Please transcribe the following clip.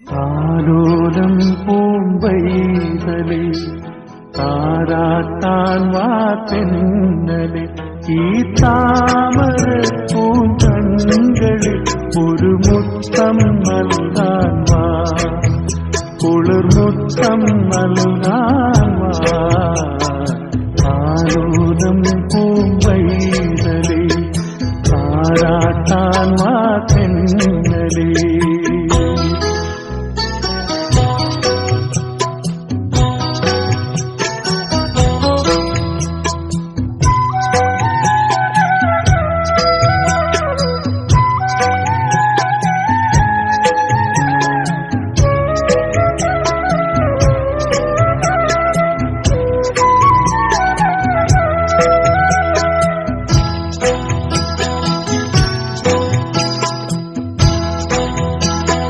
ആലോലം പൂമ്പൈതലേ താരാട്ടാൻ വാത്തെന്നലെ ഈ താമര പൂങ്കണ്കളിൽ ഒരു മുത്തം നൽകാൻ വാ. കുളിർമുത്തം നൽകാൻ വാ. ആലോലം പൂമ്പൈതലേ താരാട്ടാൻ വാത്തെന്നലേ